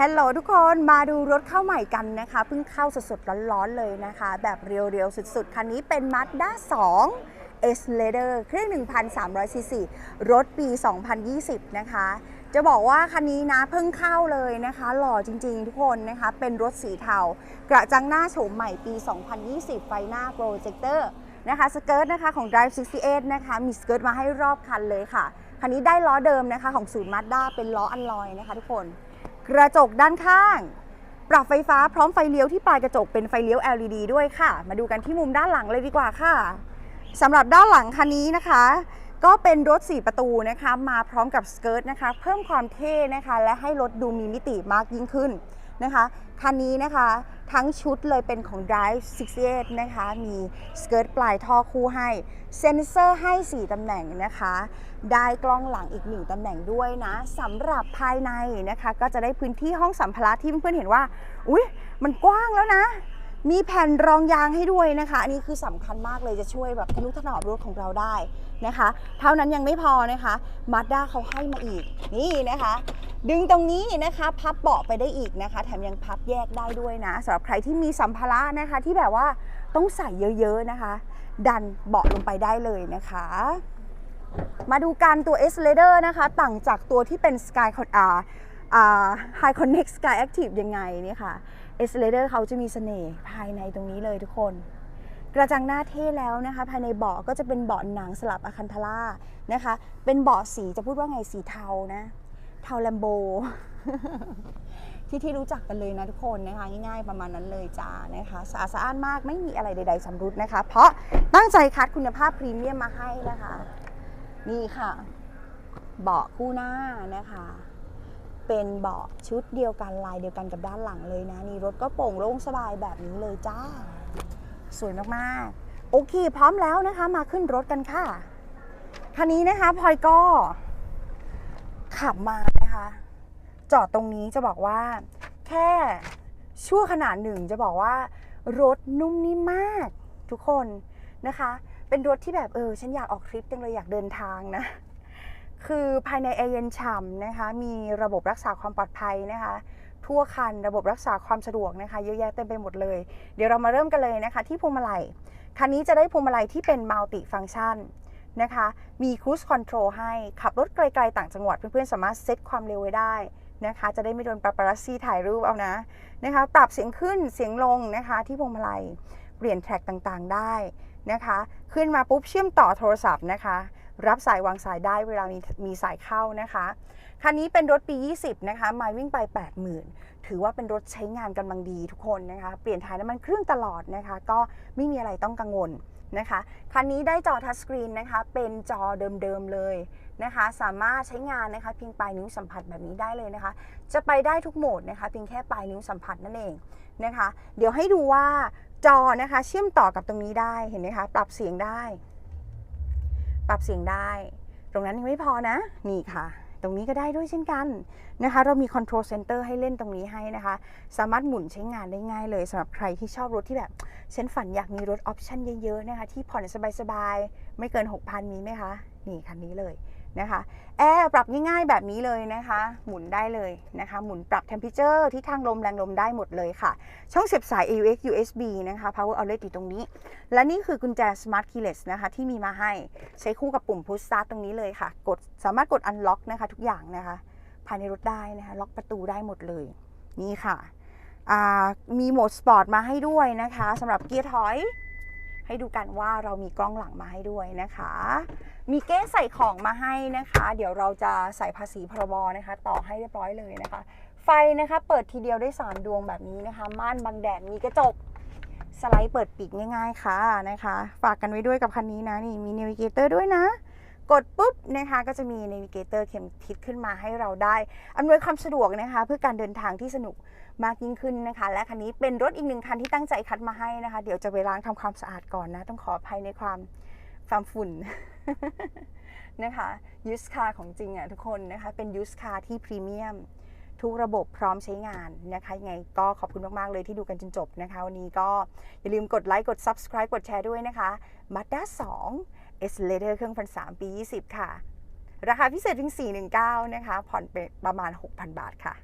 ฮัลโหลทุกคนมาดูรถเข้าใหม่กันนะคะเพิ่งเข้าสดๆร้อนๆเลยนะคะ แบบเรียวๆสุดๆ คันนี้เป็น Mazda 2 S Lader เครื่อง 1,300ซีซีรถปี 2020 นะคะ จะบอกว่าคันนี้นะเพิ่งเข้าเลยนะคะ หล่อจริงๆทุกคนนะคะ เป็นรถสีเทา กระจังหน้าโฉมใหม่ปี 2020 ไฟหน้าโปรเจคเตอร์นะคะสเกิร์ตนะคะของ Drive 68 นะคะ มีสเกิร์ตมาให้รอบคันเลยค่ะ คันนี้ได้ล้อเดิมนะคะของศูนย์มาด้าเป็นล้ออันลอยนะคะทุกคน กระจกด้านข้าง ปรับไฟฟ้าพร้อมไฟเลี้ยวที่ปลายกระจกเป็นไฟเลี้ยว LED ด้วยค่ะ มาดูกันที่มุมด้านหลังเลยดีกว่าค่ะสำหรับด้านหลังคันนี้นะคะ ก็เป็นรถ 4 ประตูนะคะ มาพร้อมกับสเกิร์ตนะคะ เพิ่มความเท่นะคะ และให้รถดูมีมิติมากยิ่งขึ้น นะคะคันนี้นะคะทั้งชุดเลยเป็นของ Drive 68 นะคะ มีสเกิร์ตปลายท่อคู่ให้ เซ็นเซอร์ให้ 4 ตำแหน่งนะคะ ได้กล้องหลังอีกหนึ่งตำแหน่งด้วยนะสำหรับภายในนะคะ ก็จะได้พื้นที่ห้องสัมภาระที่เพื่อนๆเห็นว่า อุ๊ย มันกว้างแล้วนะ มีแผ่นรองยางให้ด้วยนะคะ อันนี้คือสำคัญมากเลยจะช่วยแบบทะนุถนอมรถของเราได้นะคะ เท่านั้นยังไม่พอนะคะมาด้าเขาให้มาอีกนี่นะคะ ดึงตรงนี้นะคะพับเบาะไปได้อีกนะคะ แถมยังพับแยกได้ด้วยนะสำหรับใครที่มีสัมภาระนะคะ ที่แบบว่าต้องใส่เยอะๆนะคะ ดันเบาะลงไปได้เลยนะคะมาดูการตัว S l a d e r นะคะ ต่างจากตัวที่เป็น Sky อ่าอ่า High Connect Sky Active ยังไงนี่ค่ะ S l a d e r เขาจะมีเสน่ห์ภายในตรงนี้เลยทุกคน กระจังหน้าเท่แล้วนะคะ ภายในเบาะก็จะเป็นเบาะหนังสลับอะคันทาร่านะคะ เป็นเบาะสีจะพูดว่าไงสีเทานะ เทาแลมโบที่ที่รู้จักกันเลยนะทุกคนนะคะ ง่ายๆประมาณนั้นเลยจ้านะคะสะอาดสะอ้านมากไม่มีอะไรใดๆสำรุดนะคะ เพราะตั้งใจคัดคุณภาพพรีเมียมมาให้นะคะ นี่ค่ะ เบาะคู่หน้านะคะ เป็นเบาะชุดเดียวกันลายเดียวกันกับด้านหลังเลยนะ นี่รถก็โปร่งโล่งสบายแบบนี้เลยจ้า สวยมากๆ โอเค พร้อมแล้วนะคะมาขึ้นรถกันค่ะคันนี้นะคะพลอยก็ขับมานะคะ จอดตรงนี้จะบอกว่า แค่ชั่วขนาดหนึ่งจะบอกว่า รถนุ่มนิ่มมากทุกคนนะคะ เป็นรถที่แบบเออ ฉันอยากออกทริปจังเลยอยากเดินทางนะ คือภายในแอร์เย็นฉ่ำนะคะ มีระบบรักษาความปลอดภัยนะคะ ทั่วคันระบบรักษาความสะดวกนะคะ เยอะแยะเต็มไปหมดเลย เดี๋ยวเรามาเริ่มกันเลยนะคะ ที่พวงมาลัย คันนี้จะได้พวงมาลัยที่เป็นมัลติฟัง c t ชันนะคะ มีค r ู i คอนโทรลให้ ขับรถไกลๆต่างจังหวัด เพื่อนๆสามารถเซตความเร็วไว้ได้นะคะ จะได้ไม่โดนปาปารัสซี่ถ่ายรูปเอานะนะคะ ปรับเสียงขึ้นเสียงลงนะคะ ที่พวงมาลัย เปลี่ยนแทร็กต่างๆได้นะคะ ขึ้นมาปุ๊บเชื่อมต่อโทรศัพท์นะคะ รับสายวางสายได้เวลามีมีสายเข้านะคะ คันนี้เป็นรถปี 20 นะคะมาวิ่งไป 80,000 ถือว่าเป็นรถใช้งานกำลังดีทุกคนนะคะ เปลี่ยนถ่ายน้ำมันเครื่องตลอดนะคะ ก็ไม่มีอะไรต้องกังวลนะคะ คันนี้ได้จอทัชสกรีนนะคะ เป็นจอเดิมๆเลยนะคะ สามารถใช้งานนะคะ เพียงปลายนิ้วสัมผัสแบบนี้ได้เลยนะคะ จะไปได้ทุกโหมดนะคะเพียงแค่ปลายนิ้วสัมผัสนั่นเองนะคะ เดี๋ยวให้ดูว่าจอนะคะ เชื่อมต่อกับตรงนี้ได้เห็นไหมคะ ปรับเสียงได้ ปรับเสียงได้ ตรงนั้นยังไม่พอนะ นี่ค่ะ ตรงนี้ก็ได้ด้วยเช่นกันนะคะ เรามี Control Center ให้เล่นตรงนี้ให้นะคะ สามารถหมุนใช้งานได้ง่ายเลยสำหรับใครที่ชอบรถที่แบบ ฉันฝันอยากมีรถออปชั่นเยอะๆนะคะ ที่ผ่อนสบายๆ ไม่เกิน 6,000 มีไหมคะ นี่คันนี้เลย นะคะแอร์ปรับง่ายๆแบบนี้เลยนะคะ หมุนได้เลยนะคะ หมุนปรับ temperature ที่ทางลมแรงลมได้หมดเลยค่ะ ช่องเสียบสาย AUX USB นะคะ power outlet อยู่ตรงนี้ และนี่คือกุญแจ smart keyless นะคะที่มีมาให้ใช้คู่กับปุ่ม push start ตรงนี้เลยค่ะ กดสามารถกด unlock นะคะทุกอย่างนะคะ ภายในรถได้นะคะ ล็อกประตูได้หมดเลย นี่ค่ะ มีโหมดสปอร์ตมาให้ด้วยนะคะสำหรับเกียร์ถอย ให้ดูกันว่าเรามีกล้องหลังมาให้ด้วยนะคะ มีเก้ใส่ของมาให้นะคะ เดี๋ยวเราจะใส่ภาษีพรบนะคะ ต่อให้เรียบร้อยเลยนะคะ ไฟนะคะเปิดทีเดียวได้ 3 ดวงแบบนี้นะคะ ม่านบังแดดมีกระจกสไลด์เปิดปิดง่าย ๆ ค่ะนะคะ ฝากกันไว้ด้วยกับคันนี้นะนี่มีเนวิเกเตอร์ด้วยนะ กดปุ๊บนะคะก็จะมีเนวิเกเตอร์เข็มทิศขึ้นมาให้เราได้อำนวยความสะดวกนะคะ เพื่อการเดินทางที่สนุก มากยิ่งขึ้นนะคะ และคันนี้เป็นรถอีกหนึ่งคันที่ตั้งใจคัดมาให้นะคะ เดี๋ยวจะไปล้างทำความสะอาดก่อนนะ ต้องขออภัยในความความฝุ่นนะคะยูสคาของจริงอะทุกคนนะคะ เป็นยูสคาที่พรีเมียมทุกระบบพร้อมใช้งานนะคะยังไงก็ขอบคุณมาก ๆ เลยที่ดูกันจนจบนะคะ วันนี้ก็อย่าลืมกดไลค์ กด Subscribe กดแชร์ด้วยนะคะ Mazda 2 S Later เครื่องพันสามปี 20 ค่ะ ราคาพิเศษถึง 419 นะคะ ผ่อนไปประมาณ 6,000 บาทค่ะ